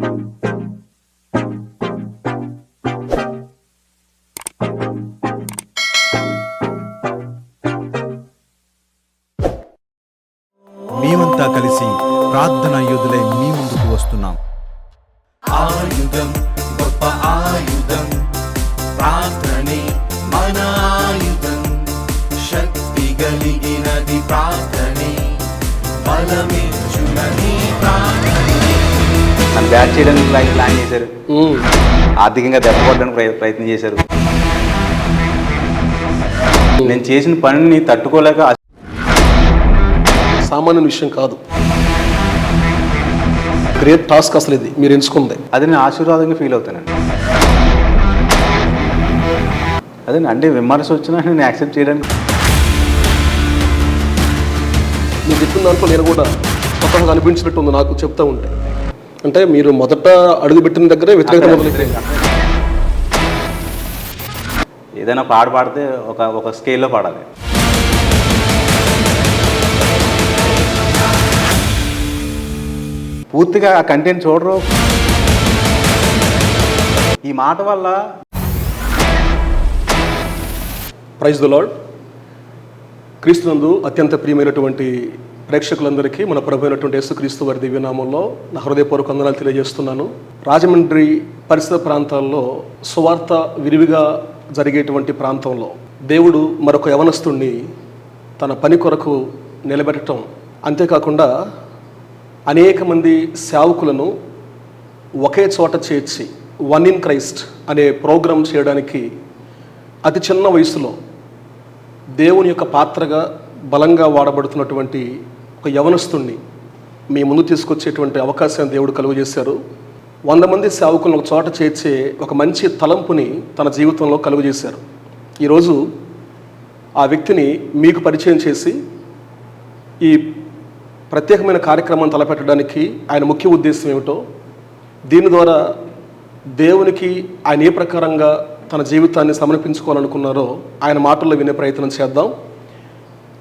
you ఆర్థికంగా దెబ్బపడడానికి ప్రయ- ప్రయత్నం చేశారు. నేను చేసిన పనిని తట్టుకోలేక సామాన్య విషయం కాదు. గ్రేట్ టాస్క్ అసలు ఇది. మీరు ఎంచుకుంది. అది నేను ఆశీర్వాదంగా ఫీల్ అవుతానండి అదే అంటే విమర్శ వచ్చినా నేను యాక్సెప్ట్ చేయడానికి మీరు చెప్పిన దాంట్లో నేను కూడా కొత్తగా అనిపించినట్టు ఉంది నాకు చెప్తా ఉంటే. అంటే మీరు మొదట అడుగుపెట్టిన దగ్గరే వ్యతిరేకత మొదలైంది. ఏదైనా పాట పాడితే ఒక ఒక స్కేల్లో పాడాలి. పూర్తిగా ఆ కంటెంట్ చూడరు. ఈ మాట వల్ల ప్రైజ్ ద లాడ్ క్రీస్తునందు అత్యంత ప్రియమైనటువంటి ప్రేక్షకులందరికీ మన ప్రభు అయినటువంటి యేసుక్రీస్తు వారి దివ్యనామంలో నా హృదయపూర్వక వందనాలు తెలియజేస్తున్నాను. రాజమండ్రి పరిసర ప్రాంతాల్లో సువార్త విరివిగా జరిగేటువంటి ప్రాంతంలో దేవుడు మరొక యవనస్తుణ్ణి తన పని కొరకు నిలబెట్టడం. అంతేకాకుండా అనేక మంది సేవకులను ఒకే చోట చేర్చి వన్ ఇన్ క్రైస్ట్ అనే ప్రోగ్రాం చేయడానికి అతి చిన్న వయసులో దేవుని యొక్క పాత్రగా బలంగా వాడబడుతున్నటువంటి ఒక యవనస్తుణ్ణి మీ ముందు తీసుకొచ్చేటువంటి అవకాశాన్ని దేవుడు కలుగజేశారు. వంద మంది సేవకులను ఒక చోట చేర్చే ఒక మంచి తలంపుని తన జీవితంలో కలుగజేశారు. ఈరోజు ఆ వ్యక్తిని మీకు పరిచయం చేసి ఈ ప్రత్యేకమైన కార్యక్రమాన్ని తలపెట్టడానికి ఆయన ముఖ్య ఉద్దేశం ఏమిటో దీని ద్వారా దేవునికి ఆయన ఏ ప్రకారంగా తన జీవితాన్ని సమర్పించుకోవాలనుకున్నారో ఆయన మాటల్లో వినే ప్రయత్నం చేద్దాం.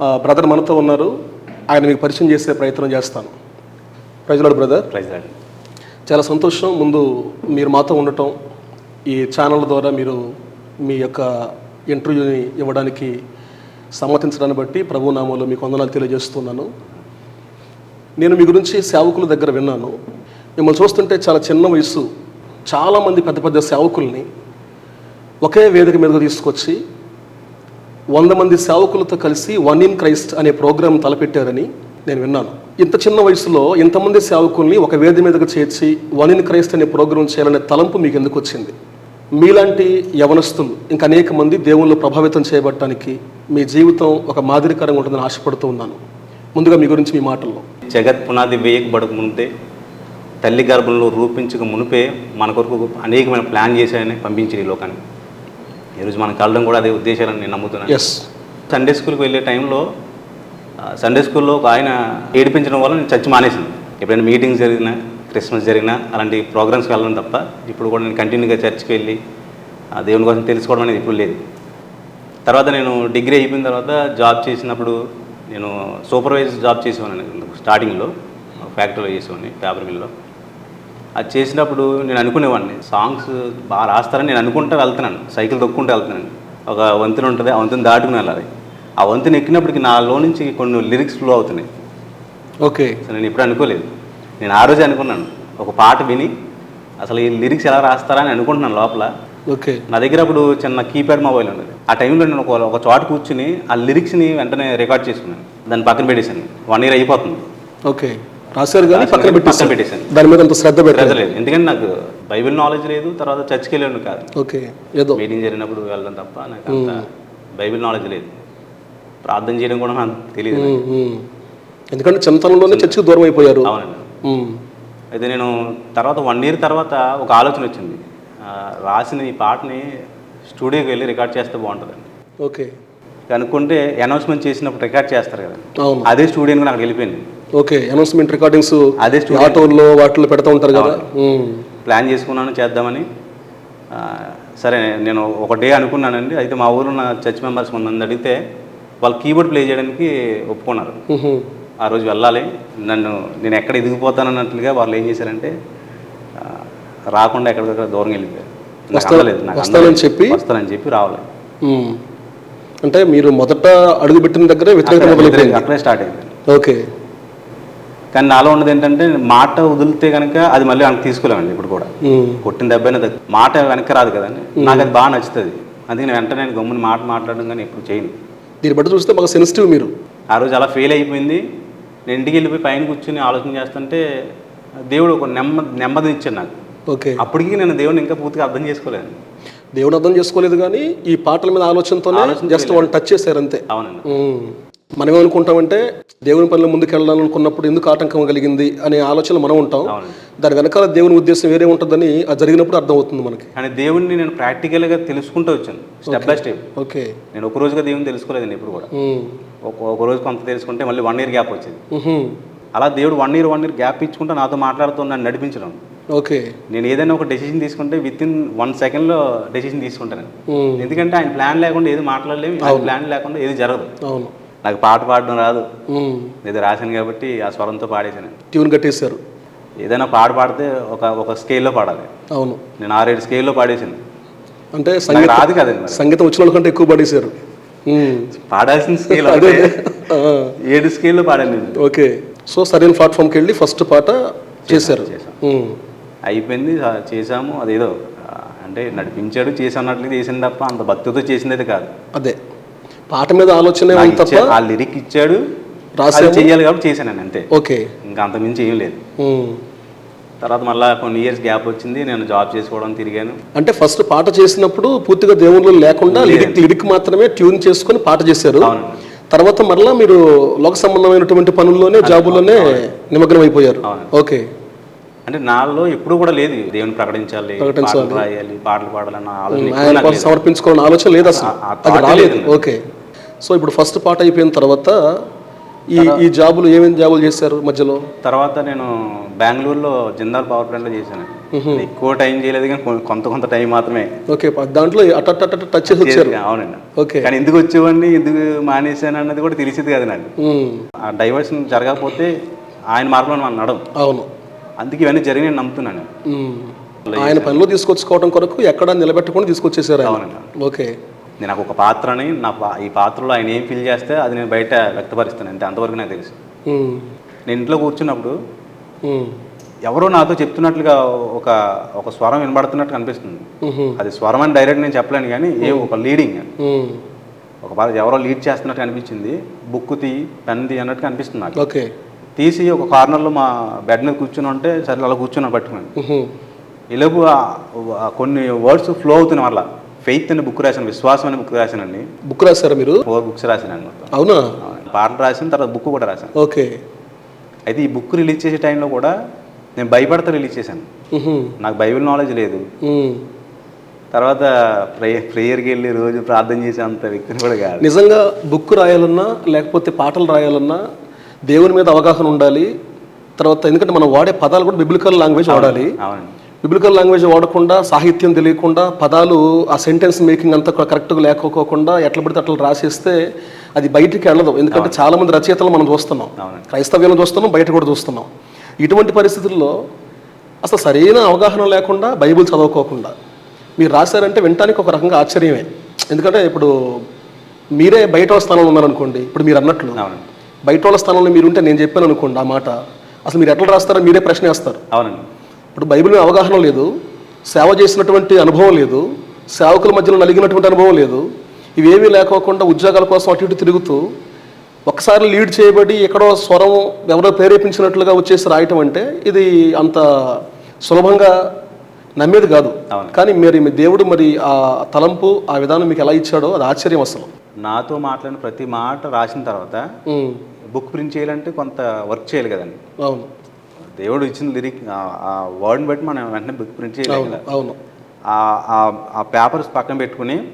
ఆ, బ్రదర్ మనతో ఉన్నారు. ఆయన మీకు పరిచయం చేసే ప్రయత్నం చేస్తాను. ప్రజలాడు బ్రదర్. ప్రైజ్ చాలా సంతోషం. ముందు మీరు మాతో ఉండటం ఈ ఛానల్ ద్వారా మీరు మీ యొక్క ఇంటర్వ్యూని ఇవ్వడానికి సమ్మతించడాన్ని బట్టి ప్రభు నామంలో మీకు వందనాలు తెలియజేస్తున్నాను. నేను మీ గురించి సేవకుల దగ్గర విన్నాను. మిమ్మల్ని చూస్తుంటే చాలా చిన్న వయసు చాలామంది పెద్ద పెద్ద సేవకుల్ని ఒకే వేదిక మీదకు తీసుకొచ్చి వంద మంది సేవకులతో కలిసి వన్ ఇన్ క్రైస్ట్ అనే ప్రోగ్రాం తలపెట్టారని నేను విన్నాను. ఇంత చిన్న వయసులో ఇంతమంది సేవకుల్ని ఒక వేది మీదకు చేర్చి వన్ ఇన్ క్రైస్ట్ అనే ప్రోగ్రాం చేయాలనే తలంపు మీకు ఎందుకు వచ్చింది మీలాంటి యవనస్తులు ఇంకా అనేక మంది దేవుళ్ళు ప్రభావితం చేయబట్టడానికి మీ జీవితం ఒక మాదిరికరంగా ఉంటుందని ఆశపడుతూ ఉన్నాను. ముందుగా మీ గురించి మీ మాటల్లో. జగత్ పునాది వేయకబడక ముందే తల్లి గర్భంలో రూపించక మునిపే మన కొరకు అనేకమైన ప్లాన్ చేశాయని పంపించి ఈ లోకానికి. ఈరోజు మనం కలడం కూడా అదే ఉద్దేశాలని నేను నమ్ముతున్నాను. ఎస్ సండే స్కూల్కి వెళ్ళే టైంలో సండే స్కూల్లో ఒక ఆయన ఏడిపించడం వల్ల నేను చచ్చి మానేసింది ఎప్పుడైనా మీటింగ్స్ జరిగినా క్రిస్మస్ జరిగినా అలాంటి ప్రోగ్రామ్స్కి వెళ్ళడం తప్ప ఇప్పుడు కూడా నేను కంటిన్యూగా చర్చ్కి వెళ్ళి ఆ దేవుని కోసం తెలుసుకోవడం అనేది ఇప్పుడు లేదు. తర్వాత నేను డిగ్రీ అయిపోయిన తర్వాత జాబ్ చేసినప్పుడు నేను సూపర్వైజ్ జాబ్ చేసేవాడిని స్టార్టింగ్లో ఫ్యాక్టరీలో చేసేవాడిని పేపర్ మిల్లో అది చేసినప్పుడు నేను అనుకునేవాడిని సాంగ్స్ బాగా రాస్తారని నేను అనుకుంటూ వెళ్తున్నాను సైకిల్ తొక్కుంటూ వెళ్తున్నాను. ఒక వంతెన ఉంటుంది ఆ వంతెన దాటుకుని వెళ్ళాలి. ఆ వంతెన ఎక్కినప్పటికి నాలో నుంచి కొన్ని లిరిక్స్ ఫ్లో అవుతున్నాయి. ఓకే. అసలు నేను ఇప్పుడు అనుకోలేదు. నేను ఆ రోజే అనుకున్నాను. ఒక పాట విని అసలు ఈ లిరిక్స్ ఎలా రాస్తారా అని అనుకుంటున్నాను లోపల. ఓకే. నా దగ్గర అప్పుడు చిన్న కీప్యాడ్ మొబైల్ ఉండేది ఆ టైంలో నేను ఒక ఒక చోట కూర్చుని ఆ లిరిక్స్ని వెంటనే రికార్డ్ చేసుకున్నాను. దాన్ని పక్కన పెట్టేశాను. వన్ ఇయర్ అయిపోతుంది. ఓకే. రాశారు కానీ పక్కన పక్కన పెట్టేశాను. దాని మీద అంత శ్రద్ధ పెట్టలేదు. ఎందుకంటే నాకు బైబిల్ నాలెడ్జ్ లేదు తర్వాత చర్చ్కి వెళ్ళాను కాదు. ఓకే. ఏదో. మీటింగ్ జరిగినప్పుడు వెళ్ళడం తప్ప నాకు అంత బైబిల్ నాలెడ్జ్ లేదు. ప్రార్థన చేయడం కూడా నాకు తెలియదు. ఎందుకంటే చిన్నతనంలోనే చర్చికి దూరం అయిపోయారు. అవునండి. అయితే నేను తర్వాత వన్ ఇయర్ తర్వాత ఒక ఆలోచన వచ్చింది. రాసిన ఈ పాటని స్టూడియోకి వెళ్ళి రికార్డ్ చేస్తే బాగుంటుందండి. ఓకే. అనుకుంటే అనౌన్స్మెంట్ చేసినప్పుడు రికార్డ్ చేస్తారు కదా. అదే స్టూడియోకి నాకు వెళ్ళిపోయింది. ఓకే అనౌన్స్మెంట్ రికార్డింగ్స్ అదే స్టూడియో. ఆటోల్లో వాటిలో పెడతా ఉంటారు కదా. ప్లాన్ చేసుకున్నాను చేద్దామని. సరే నేను ఒక డే అనుకున్నానండి. అయితే మా ఊరు ఉన్న చర్చ్ మెంబర్స్ కొంతమంది అడిగితే వాళ్ళు కీబోర్డ్ ప్లే చేయడానికి ఒప్పుకున్నారు. ఆ రోజు వెళ్ళాలి. నన్ను నేను ఎక్కడ ఎదిగిపోతానన్నట్లుగా వాళ్ళు ఏం చేశారంటే రాకుండా ఎక్కడికక్కడ దూరం వెళ్ళిపోయారు. వస్తానని. చెప్పి? వస్తానని చెప్పి రావాలి. అంటే మీరు మొదట అడుగు పెట్టిన దగ్గరే వ్యతిరేకత అక్కడే- స్టార్ట్ అయింది. ఓకే. కానీ నాలో ఉన్నది ఏంటంటే మాట వదిలితే కనుక అది మళ్ళీ వెనక్కి తీసుకోలేమండి ఇప్పుడు కూడా. కొట్టిన దెబ్బైనా మాట వెనక్కి రాదు కదండి. నాకు అది బాగా నచ్చుతుంది. అందుకని వెంటనే నేను గమ్ముని మాట మాట్లాడడం కానీ ఎప్పుడు చేయను. దీన్ని బట్టి చూస్తే బాగా సెన్సిటివ్ మీరు. ఆ రోజు అలా ఫెయిల్ అయిపోయింది. నేను ఇంటికి వెళ్ళిపోయి పైన కూర్చుని ఆలోచన చేస్తుంటే దేవుడు ఒక నెమ్మది నెమ్మదిని ఇచ్చాడు నాకు. ఓకే. అప్పటికి నేను దేవుడిని ఇంకా పూర్తిగా అర్థం చేసుకోలేదు దేవుడు అర్థం చేసుకోలేదు కానీ ఈ పాటల మీద ఆలోచనతోనే ఆలోచన జస్ట్ వాళ్ళు టచ్ చేశారు అంతే. అవునండి. మనం ఏమనుకుంటామంటే దేవుని పనిలో ముందుకు వెళ్ళాలనుకున్నప్పుడు ఎందుకు ఆటంకం కలిగింది అనే ఆలోచన మనం ఉంటాం. దాని వెనకాల దేవుని ఉద్దేశం వేరే ఉంటుందని అది జరిగినప్పుడు అర్థమవుతుంది మనకి. కానీ దేవుడిని నేను ప్రాక్టికల్గా తెలుసుకుంటూ వచ్చాను స్టెప్ బై స్టెప్ ఓకే. నేను ఒక రోజుగా దేవుని తెలుసుకోలేదండి ఇప్పుడు కూడా. ఒక ఒక రోజు కొంత తెలుసుకుంటే మళ్ళీ వన్ ఇయర్ గ్యాప్ వచ్చింది. అలా దేవుడు one year one year gap ఇచ్చుకుంటే నాతో మాట్లాడుతూ నన్ను నడిపించడం. ఓకే. నేను ఏదైనా ఒక డెసిషన్ తీసుకుంటే విత్ ఇన్ వన్ సెకండ్లో డెసిషన్ తీసుకుంటాను. ఎందుకంటే ఆయన ప్లాన్ లేకుండా ఏది మాట్లాడలేము ఆయన ప్లాన్ లేకుండా ఏది జరగదు. అవును. నాకు పాట పాడడం రాదు. ఏదో రాశాను కాబట్టి ఆ స్వరంతో పాడేశాను. ట్యూన్ కట్టేశారు. ఏదైనా పాట పాడితే ఒక ఒక స్కేల్లో పాడాలి. అవును. నేను ఆరేడు స్కేల్లో పాడేసాను అంటే సంగీతం రాదు కదండి సంగీతం వచ్చిన వాళ్ళకంటే ఎక్కువ పడేశారు. పాడాల్సిన స్కేల్ అదే. ఏడు స్కేల్లో పాడాను నేను. ఓకే. సో సరైన ప్లాట్ఫామ్కి వెళ్ళి ఫస్ట్ పాట చేశారు. అయిపోయింది చేసాము అదేదో అంటే నడిపించాడు చేసి అన్నట్లు చేసింది తప్ప అంత భక్తితో చేసింది కాదు. అదే. పాట మీద ఆలోచన తప్ప ఆ లిరిక్ ఇచ్చాడు రాసాము. అది చెయ్యాలి కాబట్టి చేశాను అంతే. ఓకే. ఇంకా అంతమించి ఏం లేదు. తర్వాత మళ్ళీ కొన్ని ఇయర్స్ గ్యాప్ వచ్చింది నేను జాబ్ చేసుకోవడం తిరిగాను. అంటే ఫస్ట్ పాట చేసినప్పుడు పూర్తిగా దేవుళ్ళు లేకుండా లిరిక్ లిరిక్ మాత్రమే ట్యూన్ చేసుకొని పాట చేశారు. తర్వాత మరలా మీరు లోక సంబంధమైనటువంటి పనుల్లోనే జాబుల్లోనే నిమగ్నం అయిపోయారు. ఓకే. అంటే నాలో ఎప్పుడు కూడా లేదు దేవుని ప్రకటించాలి. పాటలు రాయాలి పాటలు పాడాలన్న ఆలోచన. సమర్పించుకోవాలని ఆలోచన లేదు అసలు. రాలేదు. లేదు. ఓకే. సో ఇప్పుడు ఫస్ట్ పాట అయిపోయిన తర్వాత ఈ ఈ జాబులు ఏమేమి జాబులు చేశారు మధ్యలో? తర్వాత నేను బెంగళూరులో జిందాల్ పవర్ ప్లాంట్లో చేశాను. ఎక్కువ టైం చేయలేదు కానీ కొంత కొంత టైం మాత్రమే. ఓకే దాంట్లో అట్ట టచ్ చేసి వచ్చారు. అవునండి. ఓకే. కానీ ఎందుకు వచ్చేవాడిని ఎందుకు మానేశాను అన్నది కూడా తెలిసింది కదా నాకు. ఆ డైవర్షన్ జరగకపోతే ఆయన మార్గంలో మనం నడవం. అవును. అందుకే ఇవన్నీ జరిగి నేను నమ్ముతున్నాను. ఆయన పనిలో తీసుకొచ్చుకోవడం కొరకు ఎక్కడ నిలబెట్టకుండా తీసుకొచ్చేసారు అవునండి ఓకే నేను నాకు ఒక పాత్రని నా ఈ పాత్రలో ఆయన ఏం ఫీల్ చేస్తే అది నేను బయట వ్యక్తపరుస్తాను అంతే అంతవరకు నాకు తెలుసు. నేను ఇంట్లో కూర్చున్నప్పుడు. ఎవరో నాతో చెప్తున్నట్లుగా ఒక ఒక స్వరం వినబడుతున్నట్టు కనిపిస్తుంది. అది స్వరం అని డైరెక్ట్ నేను చెప్పలేను కానీ ఏ ఒక లీడింగ్. ఒక ఎవరో లీడ్ చేస్తున్నట్టు అనిపించింది బుక్ తీ పెన్ తీ అన్నట్టు కనిపిస్తుంది నాకు ఓకే తీసి ఒక కార్నర్లో మా బెడ్ మీద కూర్చుని ఉంటే సరే అలా కూర్చుని పట్టుకున్నాను. ఇలాగు కొన్ని వర్డ్స్ ఫ్లో అవుతున్నాయి వల్ల ఫెయిత్ అనే బుక్ రాశాను విశ్వాసం అనే బుక్ రాశానండి. బుక్ రాశారా మీరు? ఫోర్ బుక్స్ రాశాను అవునా? పాటలు రాసిన తర్వాత బుక్ కూడా రాశాను. ఓకే. అయితే ఈ బుక్ రిలీజ్ చేసే టైంలో కూడా నేను భయపడతా రిలీజ్ చేశాను. నాకు బైబిల్ నాలెడ్జ్ లేదు. తర్వాత ప్రేయర్ ప్రేయర్కి వెళ్ళి రోజు ప్రార్థన చేసే అంత వ్యక్తిని కూడా కాదు. నిజంగా బుక్ రాయాలన్నా లేకపోతే పాటలు రాయాలన్నా దేవుని మీద అవగాహన ఉండాలి. తర్వాత ఎందుకంటే మనం వాడే పదాలు కూడా బిబ్లికల్ లాంగ్వేజ్ వాడాలి. బిబ్లికల్ లాంగ్వేజ్ వాడకుండా సాహిత్యం తెలియకుండా పదాలు ఆ సెంటెన్స్ మేకింగ్ అంతా కరెక్ట్గా లేకపోకుండా ఎట్లా పడితే అట్లా రాసేస్తే అది బయటికి వెళ్ళదు. ఎందుకంటే చాలా మంది రచయితలు మనం చూస్తున్నాం. క్రైస్తవ్యం చూస్తున్నాం బయట కూడా చూస్తున్నాం. ఇటువంటి పరిస్థితుల్లో అసలు సరైన అవగాహన లేకుండా బైబిల్ చదవుకోకుండా మీరు రాశారంటే వినటానికి ఒక రకంగా ఆశ్చర్యమే. ఎందుకంటే ఇప్పుడు మీరే బయట స్థానంలో ఉన్నారనుకోండి ఇప్పుడు మీరు అన్నట్లు బయట వాళ్ళ స్థానంలో మీరు ఉంటే నేను చెప్పాను అనుకోండి ఆ మాట. అసలు మీరు ఎట్లా రాస్తారో మీరే ప్రశ్న వేస్తారు. అవునండి. ఇప్పుడు బైబిల్ మీద అవగాహన లేదు సేవ చేసినటువంటి అనుభవం లేదు సేవకుల మధ్యలో నలిగినటువంటి అనుభవం లేదు. ఇవేమీ లేకోకుండా ఉద్యోగాల కోసం అటు ఇటు తిరుగుతూ ఒకసారి లీడ్ చేయబడి ఎక్కడో స్వరం ఎవరో ప్రేరేపించినట్లుగా వచ్చేసి రాయటం అంటే ఇది అంత సులభంగా నమ్మేది కాదు. కానీ మరి మీ దేవుడు మరి ఆ తలంపు ఆ విధానం మీకు ఎలా ఇచ్చాడో అది ఆశ్చర్యం అసలు. నాతో మాట్లాడిన ప్రతి మాట రాసిన తర్వాత బుక్ ప్రింట్ చేయాలంటే కొంత వర్క్ చేయాలి కదండి. అవును. దేవుడు ఇచ్చిన లిరిక్ ఆ వర్డ్ని బట్టి మనం వెంటనే బుక్ ప్రింట్ చేయలేము అవును కదా. అవును. ఆ- ఆ- ఆ పేపర్స్ పక్కన పెట్టుకుని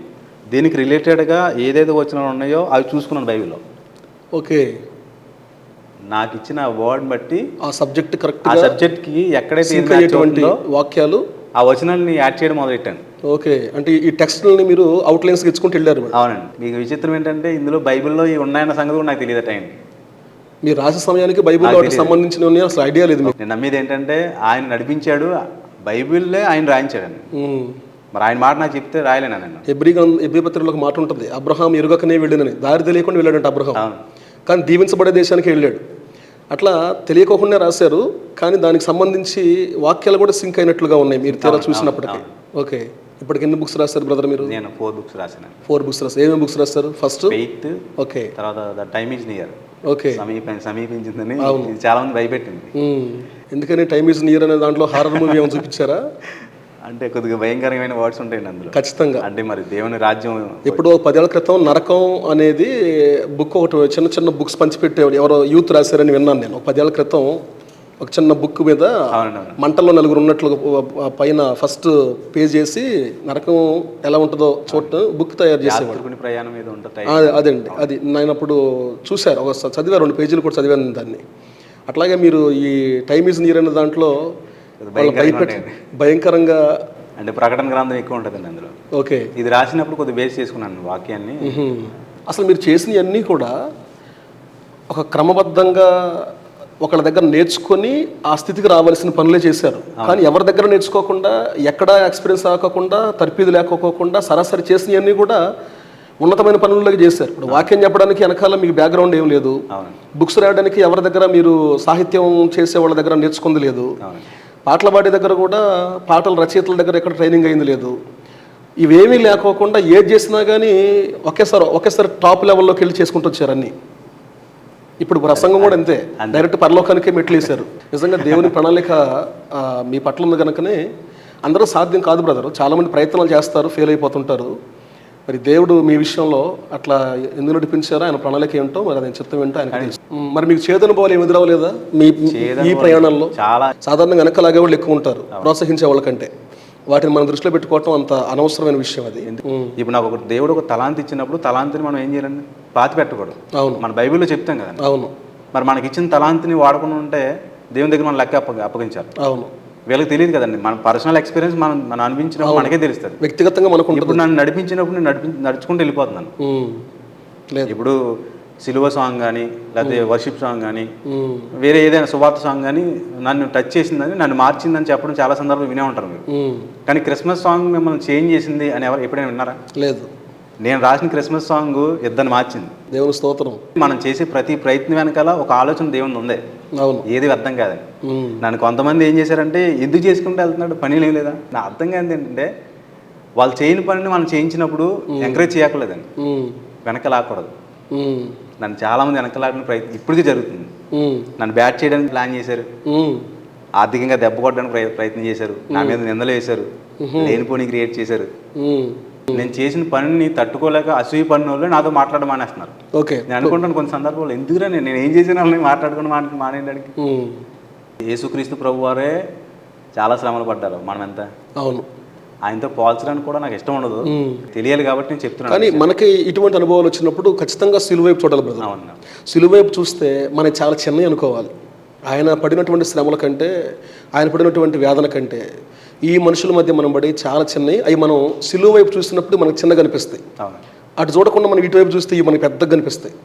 దీనికి రిలేటెడ్గా ఏదైతే వచనాలు ఉన్నాయో అవి చూసుకున్నాను బైబిల్లో. ఓకే. నాకు ఇచ్చిన వర్డ్ బట్టి ఆ సబ్జెక్ట్ ఆ కరెక్ట్గా సబ్జెక్ట్కి ఎక్కడైతే వాక్యాలు ఆ వచనాలని యాడ్ చేయడం మొదలెట్టాను. ఓకే. అంటే ఈ టెక్స్ట్ని మీరు అవుట్లైన్స్కి ఇచ్చుకుంటూ వెళ్ళారు. అవునండి. మీకు విచిత్రం ఏంటంటే ఇందులో బైబిల్లో ఇవి ఉన్నాయన్న సంగతి కూడా నాకు తెలియదు టైం మీరు రాసే సమయానికి బైబిల్ వాటికి. సంబంధించిన అసలు ఐడియా లేదు నేను నమ్మేది ఏంటంటే ఆయన నడిపించాడు బైబిల్లే ఆయన రాయించాడండి. ఉమ్. మరి ఆయన మాట నాకు చెప్తే రాయలేనా నేను? ఎబ్రి ఎబ్రి పత్రికలో ఒక మాట ఉంటుంది అబ్రహాం ఎరుగకనే వెళ్ళినని. దారి తెలియకుండా వెళ్ళాడంట అబ్రహాం. కానీ దీవించబడే దేశానికి వెళ్ళాడు. అట్లా తెలియకోకుండా రాశారు కానీ దానికి సంబంధించి వాక్యాలు కూడా సింక్ అయినట్లుగా ఉన్నాయి మీరు తీరా చూసినప్పటికీ. ఓకే. ఇప్పటికి ఎన్ని బుక్స్ రాశారు బ్రదర్ మీరు? నేను ఫోర్ బుక్స్ రాశాను. ఫోర్ బుక్స్ రాస్తారు ఏమేమి బుక్స్ రాస్తారు ఫస్ట్? Faith okay. తర్వాత the time is near okay. సమీప సమీపించిందని చాలా మంది భయపెట్టింది. ఎందుకని టైమ్ ఈజ్ నియర్ అనే దాంట్లో హారర్ మూవీ ఏమైనా చూపించారా? అంటే కొద్దిగా భయంకరమైన వర్డ్స్ ఉంటాయండి అందులో. ఖచ్చితంగా. అంటే మరి దేవుని రాజ్యం ఇప్పుడు పదేళ్ళ క్రితం నరకం అనేది బుక్ ఒకటి చిన్న చిన్న బుక్స్ పంచిపెట్టేవాడు. ఎవరో యూత్ రాశారని విన్నాను నేను. ఒక పదేళ్ళ క్రితం ఒక చిన్న బుక్ మీద. మంటల్లో నలుగురు ఉన్నట్లు పైన ఫస్ట్ పేజ్ చేసి నరకం ఎలా ఉంటుందో చూడటం బుక్ తయారు చేసేవాడు. ప్రయాణం మీద ఉంటుంది అదండి. అది నేను అప్పుడు చూశారు ఒక చదివారు రెండు పేజీలు కూడా చదివాను దాన్ని. అట్లాగే మీరు ఈ టైమ్ ఈజ్ నీర్ అనే దాంట్లో భయపెట్టి భయంకరంగా అంటే ప్రకటన గ్రంథం ఎక్కువ ఉంటుందండి అందులో. ఓకే. ఇది రాసినప్పుడు కొద్దిగా బేస్ చేసుకున్నాను వాక్యాన్ని. అసలు మీరు చేసినవన్నీ కూడా ఒక క్రమబద్ధంగా ఒకళ్ళ దగ్గర నేర్చుకొని ఆ స్థితికి రావాల్సిన పనులే చేశారు. కానీ ఎవరి దగ్గర నేర్చుకోకుండా ఎక్కడ ఎక్స్పీరియన్స్ ఆకోకుండా తర్పీదు లేకపోకుండా సరాసరి చేసినవన్నీ కూడా ఉన్నతమైన పనుల్లోకి చేశారు. ఇప్పుడు వాక్యం చెప్పడానికి వెనకాల మీకు బ్యాక్గ్రౌండ్ ఏం లేదు. బుక్స్ రాయడానికి ఎవరి దగ్గర మీరు సాహిత్యం చేసే వాళ్ళ దగ్గర నేర్చుకుంది లేదు. పాటల పాడే దగ్గర కూడా పాటల రచయితల దగ్గర ఎక్కడ ట్రైనింగ్ అయింది లేదు. ఇవేమీ లేకోకుండా ఏది చేసినా కానీ ఒకేసారి ఒకేసారి టాప్ లెవెల్లోకి వెళ్ళి చేసుకుంటూ వచ్చారు అన్ని. ఇప్పుడు ప్రసంగం కూడా అంతే. డైరెక్ట్ పరలోకానికే మెట్లు వేశారు నిజంగా దేవుని ప్రణాళిక మీ పట్ల ఉంది కనుకనే అందరూ సాధ్యం కాదు బ్రదర్ చాలామంది ప్రయత్నాలు చేస్తారు ఫెయిల్ అయిపోతుంటారు. మరి దేవుడు మీ విషయంలో అట్లా ఎందుకు నడిపించారో ఆయన ప్రణాళిక ఏంటో మరి ఆయన చిత్తం ఏంటో ఆయన మరి మీకు చేదనుభవాలు ఏమి ఎదురవలేదా? మీ ఈ ప్రయాణంలో? చాలా సాధారణంగా వెనకలాగే వాళ్ళు ఎక్కువ ఉంటారు ప్రోత్సహించే వాళ్ళకంటే వాటిని మనం దృష్టిలో పెట్టుకోవటం అంత అనవసరమైన విషయం అది. ఇప్పుడు నాకు ఒక దేవుడు ఒక తలాంతి ఇచ్చినప్పుడు తలాంతిని మనం ఏం చేయాలండి? పాతి పెట్టకూడదు. అవును. మన బైబిల్లో చెప్తాం కదండి. అవును. మరి మనకి ఇచ్చిన తలాంతిని వాడకుండా ఉంటే దేవుని దగ్గర మనం లెక్క అప్పగ అప్పగించాలి. అవును. వీళ్ళకి తెలియదు కదండి. మన పర్సనల్ ఎక్స్పీరియన్స్ మనం మనం అనిపించినప్పుడు మనకే తెలుస్తుంది. వ్యక్తిగతంగా మనకు ఇప్పుడు నన్ను నడిపించినప్పుడు నేను నడిపి నడుచుకుంటూ వెళ్ళిపోతున్నాను ఇప్పుడు సిలువ సాంగ్ కానీ లేకపోతే వర్షిప్ సాంగ్ కానీ వేరే ఏదైనా సువార్త సాంగ్ కానీ నన్ను టచ్ చేసిందని నన్ను మార్చిందని చెప్పడం చాలా సందర్భాలు వినే ఉంటారు మీరు. కానీ క్రిస్మస్ సాంగ్ మిమ్మల్ని చేంజ్ చేసింది అని ఎవరు ఎప్పుడైనా విన్నారా? లేదు. నేను రాసిన క్రిస్మస్ సాంగ్ ఇద్దరిని మార్చింది. దేవుని స్తోత్రం. మనం చేసే ప్రతి ప్రయత్నం వెనకాల ఒక ఆలోచన దేవుని ఉంది. ఏది అర్థం ఉమ్, నన్ను కొంతమంది ఏం చేశారంటే ఎందుకు చేసుకుంటూ వెళ్తున్నాడు పని ఏం లేదా? నా అర్థం కాదు ఏంటంటే వాళ్ళు చేయని పనిని మనం చేయించినప్పుడు ఎంకరేజ్ చేయకూడదండి వెనక లాక్కూడదు నన్ను చాలామంది వెనక లాగిన ప్రయత్నం ఇప్పటికీ జరుగుతుంది. నన్ను బ్యాట్ చేయడానికి ప్లాన్ చేశారు. ఆర్థికంగా దెబ్బ కొట్టడానికి ప్రయ- ప్రయత్నం చేశారు. నా మీద నిందలు వేశారు. లేనిపోని క్రియేట్ చేశారు. నేను చేసిన పనిని తట్టుకోలేక అసూయ పడిన వాళ్ళు నాతో మాట్లాడడం మానేస్తున్నారు. ఓకే. నేను అనుకుంటాను కొన్ని సందర్భాల్లో ఎందుకురా నేను నేను ఏం చేసిన వాళ్ళని మాట్లాడుకుని మాట మానేయడానికి? యేసుక్రీస్తు ప్రభు వారే చాలా శ్రమలు పడ్డారు మనం ఎంత అవును. ఆయనతో పోల్చడానికి కూడా నాకు ఇష్టం ఉండదు. తెలియాలి కాబట్టి నేను చెప్తున్నాను కానీ మనకి ఇటువంటి అనుభవాలు వచ్చినప్పుడు ఖచ్చితంగా సిలువైపు చూడాలి బ్రదర్. సిలువైపు చూస్తే మనకి చాలా చిన్నవి అనుకోవాలి. ఆయన పడినటువంటి శ్రమల కంటే ఆయన పడినటువంటి వేదన కంటే ఈ మనుషుల మధ్య మనం పడి చాలా చిన్నవి అవి మనం సిలువ వైపు చూసినప్పుడు మనకు చిన్నగా కనిపిస్తాయి అటు చూడకుండా మనం ఇటువైపు చూస్తే ఇవి మనకి పెద్దగా కనిపిస్తాయి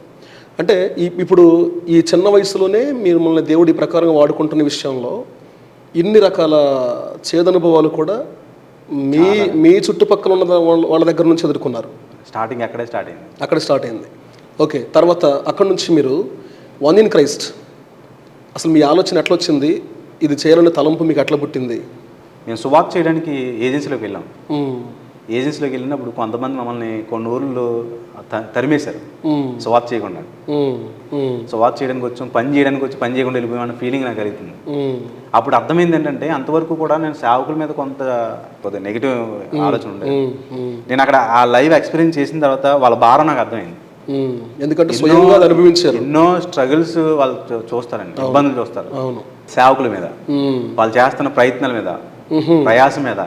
అంటే ఈ ఇప్పుడు ఈ చిన్న వయసులోనే మీరు మనల్ని దేవుడి ప్రకారంగా వాడుకుంటున్న విషయంలో ఇన్ని రకాల చేదనుభవాలు కూడా మీ మీ చుట్టుపక్కల ఉన్న వాళ్ళ వాళ్ళ దగ్గర నుంచి ఎదుర్కొన్నారు. స్టార్టింగ్ అక్కడే స్టార్ట్ అయింది. అక్కడ స్టార్ట్ అయింది. ఓకే తర్వాత అక్కడ నుంచి మీరు వన్ ఇన్ క్రైస్ట్. అసలు మీ ఆలోచన ఎట్లా వచ్చింది ఇది చేయాలనే తలంపు మీకు ఎట్లా పుట్టింది మేము సువాక్ చేయడానికి ఏజెన్సీలోకి వెళ్ళాం. ఏజెన్సీలోకి వెళ్ళినప్పుడు కొంతమంది మమ్మల్ని కొన్ని ఊర్లు తరిమేశారు. సువాక్ చేయకుండా. సువాక్ చేయడానికి వచ్చాం పని చేయడానికి వచ్చి పని చేయకుండా వెళ్ళిపోయామన్న ఫీలింగ్ నాకు కలుగుతుంది. అప్పుడు అర్థమైంది ఏంటంటే అంతవరకు కూడా నేను సేవకుల మీద కొంత కొద్దిగా నెగిటివ్ ఆలోచన ఉండేది. నేను అక్కడ ఆ లైవ్ ఎక్స్పీరియన్స్ చేసిన తర్వాత వాళ్ళ భారం నాకు అర్థమైంది. ఎందుకంటే స్వయంగా అనుభవించారు. ఎన్నో స్ట్రగుల్స్ వాళ్ళు చూస్తారండి ఇబ్బందులు చూస్తారు. అవును. సేవకుల మీద. వాళ్ళు చేస్తున్న ప్రయత్నాల మీద ప్రయాసం మీద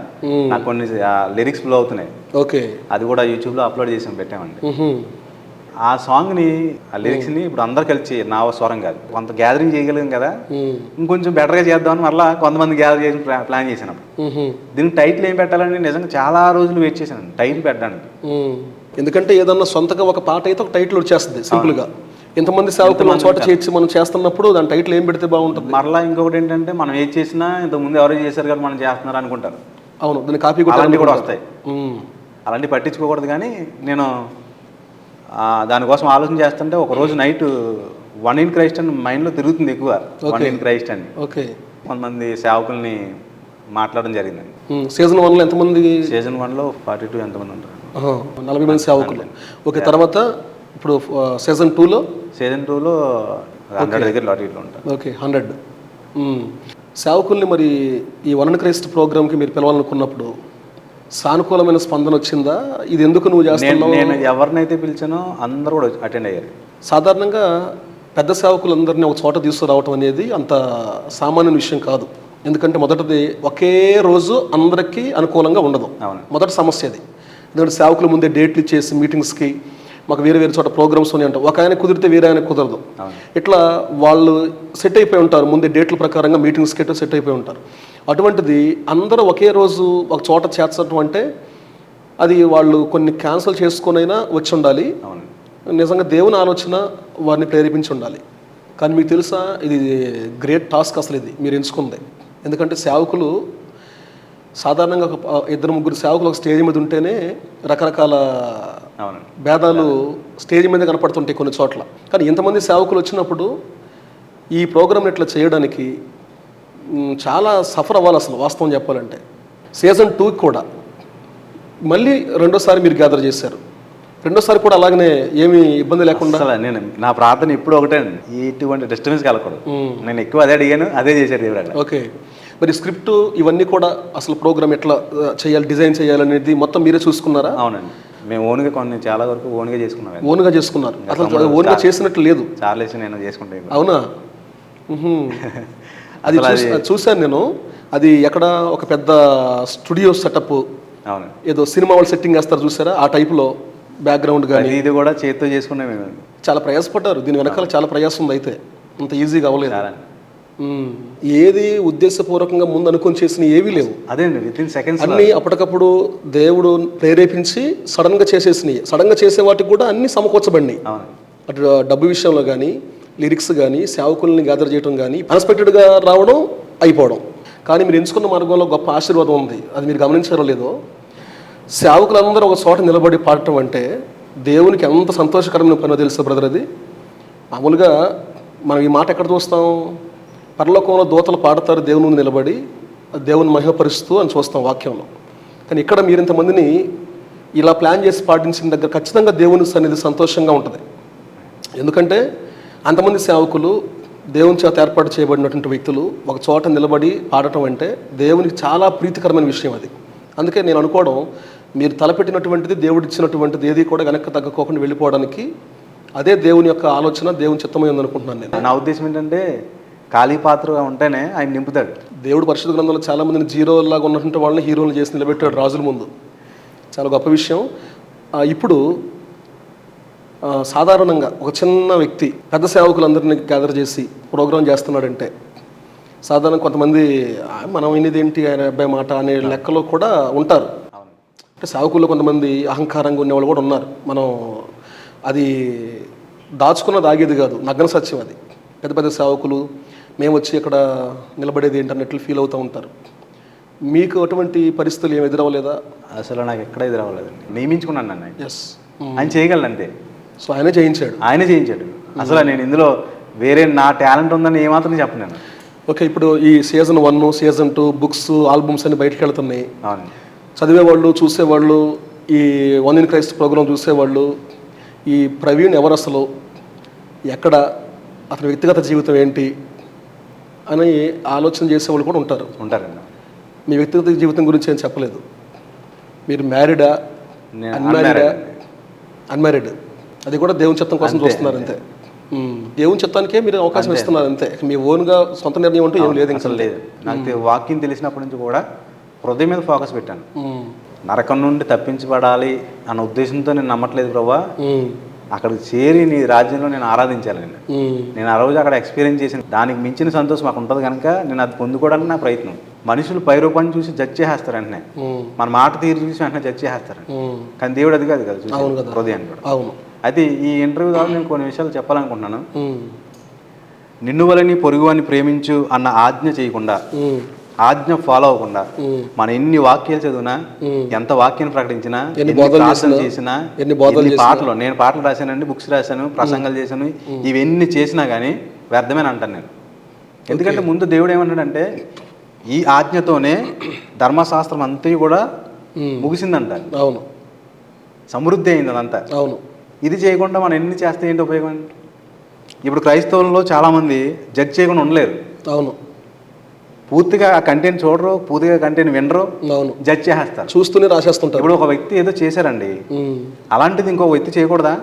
నాకు కొన్ని లిరిక్స్ ఫ్లో అవుతున్నాయి. ఓకే. అది కూడా యూట్యూబ్లో అప్లోడ్ చేసాం పెట్టామండి. ఆ సాంగ్ని ఆ లిరిక్స్ని ఇప్పుడు అందరు కలిసి నా స్వరం కాదు కొంత గ్యాదరింగ్ చేయగలిగాం కదా. ఇంకొంచెం బెటర్గా చేద్దామని మళ్ళీ కొంతమంది గ్యాదర్ చేసి ప్లా- ప్లాన్ చేసినప్పుడు. దీనికి టైటిల్ ఏం పెట్టాలని నిజంగా చాలా రోజులు వెయిట్ చేశాను టైటిల్ పెట్టడానికి. ఎందుకంటే ఏదన్నా సొంతగా ఒక పాట అయితే ఒక టైటిల్ వచ్చేస్తుంది సింపుల్గా. ఇంతమంది సేవకులు చోట చేర్చి మనం చేస్తున్నప్పుడు దాని టైటిల్ ఏం పెడితే బాగుంటుంది? మరలా ఇంకొకటి ఏంటంటే మనం ఏది చేసినా ఇంతకుముందు ఎవరో చేశారు కదా మనం చేస్తున్నారు అనుకుంటారు. అవును దాని కాపీ కూడా వస్తాయి. అలాంటివి పట్టించుకోకూడదు కానీ నేను దానికోసం ఆలోచన చేస్తుంటే ఒక రోజు నైట్ వన్ ఇన్ క్రైస్ట్ అని మైండ్లో తిరుగుతుంది ఎక్కువ. వన్ ఇన్ క్రైస్ట్ అని. ఓకే. కొంతమంది సేవకుల్ని మాట్లాడడం జరిగిందండి. సీజన్ వన్లో ఎంతమంది? సీజన్ వన్లో ఫార్టీ టూ ఎంతమంది ఉంటారు? నలభై మంది సేవకులు. ఓకే తర్వాత ఇప్పుడు సీజన్ టూలో సీజన్ టూలో హండ్రెడ్ దగ్గర లాటరీలో ఉంటారు ఓకే హండ్రెడ్. సేవకుల్ని మరి ఈ వన్ క్రైస్ట్ ప్రోగ్రామ్కి మీరు పిలవాలనుకున్నప్పుడు సానుకూలమైన స్పందన వచ్చిందా? ఇది ఎందుకు నువ్వు నేను చేస్తున్నావు? నేను ఎవరినైతే పిలిచానో అందరూ కూడా అటెండ్ అయ్యారు. సాధారణంగా పెద్ద సేవకులందరినీ ఒక చోట తీసుకురావటం అనేది అంత సామాన్య విషయం కాదు. ఎందుకంటే మొదటిది ఒకే రోజు అందరికీ అనుకూలంగా ఉండదు. మొదటి సమస్య అది. ఎందుకంటే సేవకుల ముందే డేట్లు ఇచ్చేసి మీటింగ్స్కి మాకు వేరే వేరే చోట ప్రోగ్రామ్స్ ఉన్నాయి అంటారు. ఒక ఆయన కుదిరితే వేరే ఆయన కుదరదు. ఇట్లా వాళ్ళు సెట్ అయిపోయి ఉంటారు. ముందే డేట్ల ప్రకారంగా మీటింగ్స్కి అయితే సెట్ అయిపోయి ఉంటారు. అటువంటిది అందరూ ఒకే రోజు ఒక చోట చేర్చడం అంటే అది వాళ్ళు కొన్ని క్యాన్సిల్ చేసుకొనైనా వచ్చి ఉండాలి. నిజంగా దేవుని ఆలోచన వారిని ప్రేరేపించి ఉండాలి. కానీ మీకు తెలుసా? ఇది గ్రేట్ టాస్క్ అసలు ఇది. మీరు ఎంచుకుంది. ఎందుకంటే సేవకులు సాధారణంగా ఒక ఇద్దరు ముగ్గురు సేవకులు ఒక స్టేజ్ మీద ఉంటేనే రకరకాల భేదాలు స్టేజ్ మీద కనపడుతుంటాయి కొన్ని చోట్ల. కానీ ఇంతమంది సేవకులు వచ్చినప్పుడు ఈ ప్రోగ్రామ్ ఇట్లా చేయడానికి చాలా సఫర్ అవ్వాలి అసలు వాస్తవం చెప్పాలంటే. సీజన్ టూకి కూడా. మళ్ళీ రెండోసారి మీరు గ్యాదర్ చేశారు. రెండోసారి కూడా అలాగనే ఏమీ ఇబ్బంది లేకుండా? నేను నా ప్రార్థన ఇప్పుడు ఒకటే అండి. ఇటువంటి డిస్టర్బెన్స్ కలగకూడదు నేను ఎక్కువ అదే అడిగాను అదే చేశారు ఓకే. మరి స్క్రిప్ట్ ఇవన్నీ కూడా అసలు ప్రోగ్రామ్ ఎట్లా చేయాలి డిజైన్ చేయాలనేది మొత్తం మీరే చూసుకున్నారా? అవునండి. మేము ఓన్గా కొన్ని చాలా వరకు ఓన్గా చేసుకున్నాం ఓన్గా చేసుకున్నారు. అసలు ఓన్గా చేసినట్టు లేదు. చార్లేసి నేను చేసుకుంటాను అవునా. అది చూశాను నేను. అది ఎక్కడ ఒక పెద్ద స్టూడియో సెటప్ అవును. ఏదో సినిమా వాళ్ళు సెట్టింగ్ వేస్తారు చూసారా? ఆ టైప్లో బ్యాక్గ్రౌండ్ కానీ. ఇది కూడా చేతితో చేసుకున్నాం చాలా ప్రయాసపడ్డారు. దీని వెనకాల చాలా ప్రయాసం ఉంది అయితే. అంత ఈజీగా అవ్వలేదు. ఏది ఉద్దేశపూర్వకంగా ముందు అనుకొని చేసిన ఏవీ లేవు. అదే విత్ ఇన్ సెకండ్స్ అన్నీ అప్పటికప్పుడు దేవుడు ప్రేరేపించి సడన్గా చేసేసినాయి. సడన్గా చేసే వాటికి కూడా అన్ని సమకూర్చబడినాయి. అటు డబ్బు విషయంలో కానీ లిరిక్స్ కానీ సేవకుల్ని గ్యాదర్ చేయడం కానీ అన్ఎక్స్పెక్టెడ్గా రావడం అయిపోవడం. కానీ మీరు ఎంచుకున్న మార్గంలో గొప్ప ఆశీర్వాదం ఉంది. అది మీరు గమనించారో లేదో? సేవకులందరూ ఒక చోట నిలబడి పాడటం అంటే దేవునికి ఎంత సంతోషకరమైన పనో తెలుసా బ్రదర్ అది? మామూలుగా మనం ఈ మాట ఎక్కడ చూస్తాం? పరలోకంలో దూతలు పాడతారు దేవుని ముందు నిలబడి దేవుని మహిమపరుస్తూ అని చూస్తాం వాక్యంలో. కానీ ఇక్కడ మీరు ఇంతమందిని ఇలా ప్లాన్ చేసి పాటించిన దగ్గర ఖచ్చితంగా దేవుని సన్నిధి సంతోషంగా ఉంటుంది. ఎందుకంటే అంతమంది సేవకులు దేవుని చేత ఏర్పాటు చేయబడినటువంటి వ్యక్తులు ఒక చోట నిలబడి పాడటం అంటే దేవునికి చాలా ప్రీతికరమైన విషయం అది. అందుకే నేను అనుకోవడం మీరు తలపెట్టినటువంటిది దేవుడు ఇచ్చినటువంటిది ఏది కూడా వెనక్కి తగ్గకోకుండా వెళ్ళిపోవడానికి అదే దేవుని యొక్క ఆలోచన దేవుని చిత్తమై ఉందనుకుంటున్నాను నేను. నా ఉద్దేశం ఏంటంటే ఖాళీ పాత్రగా ఉంటేనే ఆయన నింపుతాడు. దేవుడు పరిశుద్ధ గ్రంథంలో చాలా మందిని జీరో లాగా ఉన్నటువంటి వాళ్ళని హీరోలు చేసి నిలబెట్టాడు రాజుల ముందు. చాలా గొప్ప విషయం. ఇప్పుడు సాధారణంగా ఒక చిన్న వ్యక్తి పెద్ద సేవకులందరినీ గ్యాదర్ చేసి ప్రోగ్రామ్ చేస్తున్నాడంటే సాధారణ కొంతమంది "ఆ, మనం వినేది ఏంటి? ఆయన అబ్బాయి మాట? అనే లెక్కలో కూడా ఉంటారు. అంటే సేవకుల్లో కొంతమంది అహంకారంగా ఉండేవాళ్ళు కూడా ఉన్నారు. మనం అది దాచుకున్నది ఆగేది కాదు. నగ్న సత్యం అది. పెద్ద పెద్ద సేవకులు మేము వచ్చి ఇక్కడ నిలబడేది ఏంటన్నట్లు ఫీల్ అవుతూ ఉంటారు. మీకు అటువంటి పరిస్థితులు ఏమి ఎదురవ్వలేదా? అసలు నాకు ఎక్కడ ఇది రావలేదండి నియమించుకున్నాను నన్ను. ఎస్ ఆయన చేయగలను అంతే సో ఆయనే జయించాడు ఆయనే చేయించాడు. అసలు నేను ఇందులో వేరే నా టాలెంట్ ఉందని ఏమాత్రం చెప్పను నేను ఓకే ఇప్పుడు ఈ season one season two books albums అన్ని బయటకు వెళ్తున్నాయి. చదివేవాళ్ళు చూసేవాళ్ళు ఈ వన్ ఇన్ క్రైస్ట్ ప్రోగ్రామ్ చూసేవాళ్ళు ఈ ప్రవీణ్ ఎవరు అసలు? ఎక్కడ? అతని వ్యక్తిగత జీవితం ఏంటి? అని ఆలోచన చేసేవాళ్ళు కూడా ఉంటారు. ఉంటారండి. మీ వ్యక్తిగత జీవితం గురించి ఏం చెప్పలేదు. మీరు మ్యారీడా? అన్మ్యారీడా. అన్మ్యారీడ్. అది కూడా దేవుని చిత్తం కోసం చూస్తున్నారు అంతే. దేవుని చిత్తానికే మీరు అవకాశం ఇస్తున్నారు అంతే. మీ ఓన్గా సొంత నిర్ణయం అంటూ ఏం లేదు అసలు లేదు. నాకు వాక్యం తెలిసినప్పటి నుంచి కూడా హృదయం మీద ఫోకస్ పెట్టాను. నరకం నుండి తప్పించబడాలి అన్న ఉద్దేశంతో నేను నమ్మట్లేదు ప్రభా. అక్కడికి చేరి నీ రాజ్యంలో నేను ఆరాధించాలి నేను. నేను ఆ రోజు అక్కడ ఎక్స్పీరియన్స్ చేసిన దానికి మించిన సంతోషం మాకు ఉంటుంది కనుక నేను అది పొందుకోవడానికి నా ప్రయత్నం. మనుషులు పై రూపాన్ని చూసి జడ్జ్ చేసేస్తారు వెంటనే. మ్మ్. మన మాట తీరు చూసి వెంటనే జడ్జ్ చేసేస్తారు. మ్మ్. కానీ దేవుడు అది కాదు కదా. హృదయాన్ని కూడా. అయితే ఈ ఇంటర్వ్యూ ద్వారా నేను కొన్ని విషయాలు చెప్పాలనుకుంటున్నాను. నిన్ను వలని పొరుగు అని ప్రేమించు అన్న ఆజ్ఞ చేయకుండా ఆజ్ఞ ఫాలో అవ్వకుండా. మనం ఎన్ని వాక్యాలు చదివినా. ఎంత వాక్యం ప్రకటించినా ఎన్ని ప్రార్థన చేసినా, ఎన్ని. పాటలు నేను పాటలు రాశానండి బుక్స్ రాశాను ప్రసంగాలు చేశాను ఇవన్నీ చేసినా కానీ వ్యర్థమని అంటాను నేను. ఎందుకంటే ముందు దేవుడు ఏమన్నాడంటే ఈ ఆజ్ఞతోనే ధర్మశాస్త్రం అంతా కూడా. ముగిసిందంట అవును. సమృద్ధి అయింది అదంతా. అవును. ఇది చేయకుండా మనం ఎన్ని చేస్తే ఏంటి ఉపయోగం? ఇప్పుడు క్రైస్తవుల్లో చాలామంది జడ్జ్ చేయకుండా ఉండలేరు. అవును. పూర్తిగా ఆ కంటెంట్ చూడరు పూర్తిగా కంటెంట్ వినరు అవును. జడ్జ్ చేసేస్తారు. చూస్తూనే రాసేస్తుంటారు. ఇప్పుడు ఒక వ్యక్తి ఏదో చేశారండి. అలాంటిది ఇంకో వ్యక్తి చేయకూడదా?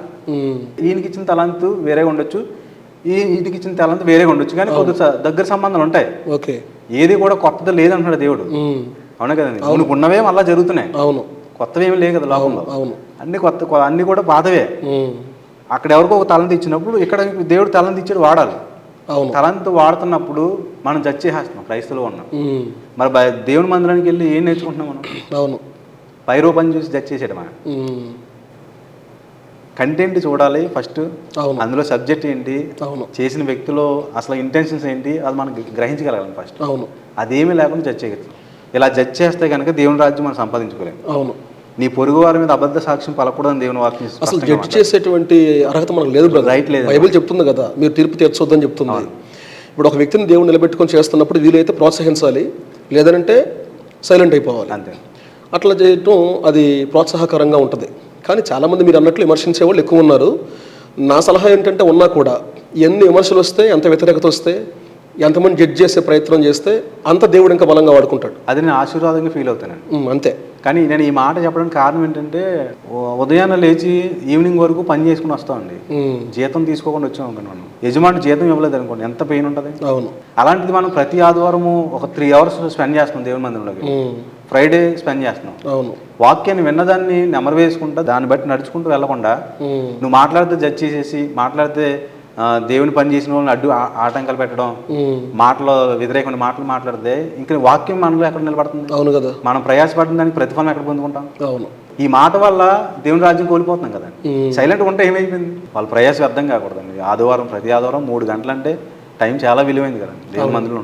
ఈయనకి ఇచ్చిన తలంతు వేరేగా ఉండొచ్చు ఈ వీటికి ఇచ్చిన తలంతు వేరేగా ఉండొచ్చు కానీ కొద్ది దగ్గర సంబంధాలు ఉంటాయి. ఓకే. ఏది కూడా కొత్తది లేదంటున్నాడు దేవుడు. అవునా కదండి అవును. ఉన్నవే మళ్ళీ జరుగుతున్నాయి. అవును. కొత్తవి ఏమి లేవు కదా లోకంలో. అవును అన్ని కొత్త అన్ని కూడా పాతవే అక్కడ ఎవరికో ఒక తలంతి ఇచ్చినప్పుడు ఇక్కడ దేవుడు తలంతి ఇచ్చాడు వాడాలి. తలంతు వాడుతున్నప్పుడు మనం జడ్జ్ చేసేస్తున్నాం క్రైస్తవులు ఉన్నాం. మరి దేవుని మందిరానికి వెళ్ళి ఏం నేర్చుకుంటున్నాం మనం? అవును. పైరో పని చూసి జడ్జ్ చేసాడు మనం కంటెంట్ చూడాలి ఫస్ట్. అవును. అందులో సబ్జెక్ట్ ఏంటి? చేసిన వ్యక్తిలో అసలు ఇంటెన్షన్స్ ఏంటి? అది మనం గ్రహించగలగాలి ఫస్ట్. అవును. అదేమీ లేకుండా జడ్జ్ చేయగలుగుతాం. ఇలా జడ్జ్ చేస్తే కనుక దేవుని రాజ్యం మనం సంపాదించుకోలేము అవును. నీ పొరుగు వారి మీద అబద్ధ సాక్ష్యం పలకూడదని దేవుని వాక్యం అసలు జడ్జి. చేసేటువంటి అర్హత మనకు లేదు రైట్ లేదు. బైబిల్ చెప్తుంది కదా మీరు తీర్పు తీర్చొద్దని చెప్తుంది. ఇప్పుడు ఒక వ్యక్తిని దేవుడు నిలబెట్టుకొని చేస్తున్నప్పుడు వీలైతే ప్రోత్సహించాలి లేదనంటే సైలెంట్ అయిపోవాలి. అంతే. అట్లా చేయటం అది ప్రోత్సాహకరంగా ఉంటుంది. కానీ చాలామంది మీరు అన్నట్లు విమర్శించే వాళ్ళు ఎక్కువ ఉన్నారు. నా సలహా ఏంటంటే ఉన్నా కూడా ఎన్ని విమర్శలు వస్తే ఎంత వ్యతిరేకత వస్తే ఎంతమంది జడ్జ్ చేసే ప్రయత్నం చేస్తే అంత దేవుడు ఇంకా బలంగా వాడుకుంటాడు. అది నేను ఆశీర్వాదంగా ఫీల్ అవుతానండి ఉమ్, అంతే. కానీ నేను ఈ మాట చెప్పడానికి కారణం ఏంటంటే ఉదయాన్నే లేచి ఈవినింగ్ వరకు పని చేసుకుని వస్తామండి జీతం తీసుకోకుండా వచ్చాం అనుకోండి మనం. యజమాని జీతం ఇవ్వలేదు అనుకోండి ఎంత పెయిన్ ఉంటుంది? అవును. అలాంటిది మనం ప్రతి ఆదివారము ఒక త్రీ అవర్స్ స్పెండ్ చేస్తున్నాం దేవుని మందిరంలోకి. ఫ్రైడే స్పెండ్ చేస్తున్నాం. అవును. వాక్యాన్ని విన్నదాన్ని నెమరు వేసుకుంటా దాన్ని బట్టి నడుచుకుంటూ వెళ్ళకుండా నువ్వు మాట్లాడితే జడ్జ్ చేసేసి మాట్లాడితే దేవుని పని చేసిన వాళ్ళని అడ్డు ఆటంకాలు పెట్టడం మాటలో వ్యతిరేకమైన మాటలు మాట్లాడితే ఇంకా వాక్యం మనలో ఎక్కడ నిలబడుతుంది? అవును కదా. మనం ప్రయాసపడిన దానికి ప్రతిఫలం ఎక్కడ పొందుకుంటాం? అవును. ఈ మాట వల్ల దేవుని రాజ్యం కోల్పోతున్నాం కదా. సైలెంట్ ఉంటే ఏమైపోయింది? వాళ్ళ ప్రయాస వ్యర్థం కాకూడదండి. ఆదివారం ప్రతి ఆదివారం మూడు గంటలంటే టైం చాలా విలువైంది కదా దేవుని మందిలో.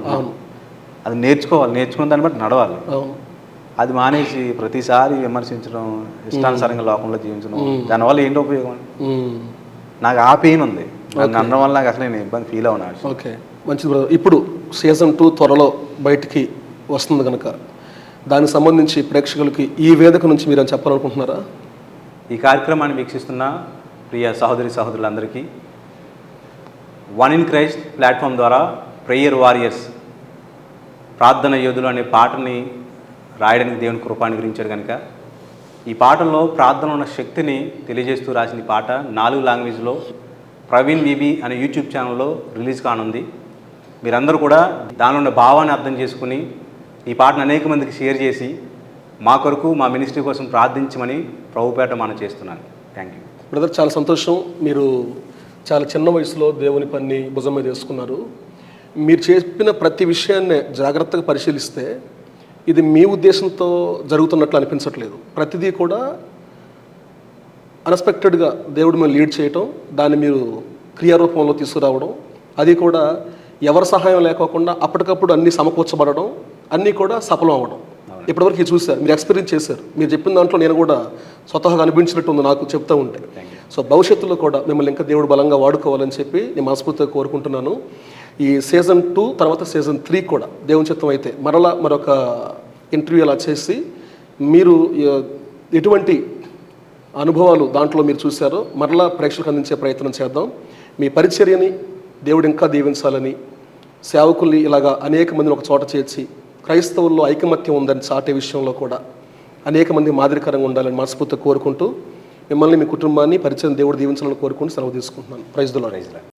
అది నేర్చుకోవాలి. నేర్చుకున్న దాన్ని బట్టి నడవాలి. అది మానేసి ప్రతిసారి విమర్శించడం ఇష్టానుసారంగా లోకంలో జీవించడం దానివల్ల ఏంటి ఉపయోగం. నాకు ఆ పెయిన్ ఉంది. నన్ను అనడం వల్ల నాకు అసలు నేను ఇబ్బంది ఫీల్ అవునా? ఓకే మంచిది బ్రదర్ ఇప్పుడు సీజన్ టూ త్వరలో బయటికి వస్తుంది కనుక దానికి సంబంధించి ప్రేక్షకులకి ఈ వేదిక నుంచి మీరు చెప్పాలనుకుంటున్నారా? ఈ కార్యక్రమాన్ని వీక్షిస్తున్న ప్రియ సహోదరి సహోదరులందరికీ వన్ ఇన్ క్రైస్ట్ ప్లాట్ఫామ్ ద్వారా ప్రేయర్ వారియర్స్ ప్రార్థన యోధులు అనే పాటని రాయడానికి దేవుని కృపాన్ని గురించాడు కనుక ఈ పాటలో ప్రార్థన ఉన్న శక్తిని తెలియజేస్తూ రాసిన పాట నాలుగు లాంగ్వేజ్లో ప్రవీణ్ బీబీ అనే యూట్యూబ్ ఛానల్లో రిలీజ్ కానుంది. మీరందరూ కూడా దానిలో ఉన్న భావాన్ని అర్థం చేసుకుని ఈ పాటను అనేక మందికి షేర్ చేసి మా కొరకు మా మినిస్ట్రీ కోసం ప్రార్థించమని ప్రభుపేట మనం చేస్తున్నాను. థ్యాంక్ యూ బ్రదర్ చాలా సంతోషం. మీరు చాలా చిన్న వయసులో దేవుని పని భుజం మీద వేసుకున్నారు. మీరు చెప్పిన ప్రతి విషయాన్ని జాగ్రత్తగా పరిశీలిస్తే ఇది మీ ఉద్దేశంతో జరుగుతున్నట్లు అనిపించట్లేదు. ప్రతిదీ కూడా అన్ఎక్స్పెక్టెడ్గా దేవుడు మేము లీడ్ చేయటం దాన్ని మీరు క్రియారూపంలో తీసుకురావడం అది కూడా ఎవరి సహాయం లేకోకుండా అప్పటికప్పుడు అన్నీ సమకూర్చబడడం అన్నీ కూడా సఫలం అవ్వడం. ఇప్పటివరకు చూశారు మీరు ఎక్స్పీరియన్స్ చేశారు. మీరు చెప్పిన దాంట్లో నేను కూడా స్వతహాగా అనిపించినట్టు ఉంది నాకు చెప్తూ ఉంటే. సో భవిష్యత్తులో కూడా మిమ్మల్ని ఇంకా దేవుడు బలంగా వాడుకోవాలని చెప్పి నేను మనస్ఫూర్తిగా కోరుకుంటున్నాను. ఈ సీజన్ టూ తర్వాత సీజన్ త్రీ కూడా దేవుని చిత్తం అయితే మరలా మరొక ఇంటర్వ్యూ అలా చేసి మీరు ఎటువంటి అనుభవాలు దాంట్లో మీరు చూశారో. మరలా ప్రేక్షకులకు అందించే ప్రయత్నం చేద్దాం. మీ పరిచర్యని దేవుడు ఇంకా దీవించాలని సేవకుల్ని ఇలాగా అనేక మందిని ఒక చోట చేర్చి క్రైస్తవుల్లో ఐకమత్యం ఉందని చాటే విషయంలో కూడా అనేక మంది మాదిరికరంగా ఉండాలని మనస్ఫూర్తిగా కోరుకుంటూ మిమ్మల్ని మీ కుటుంబాన్ని పరిచయం దేవుడు దీవించాలని కోరుకుంటూ సెలవు తీసుకుంటున్నాను. ప్రైజ్ దులో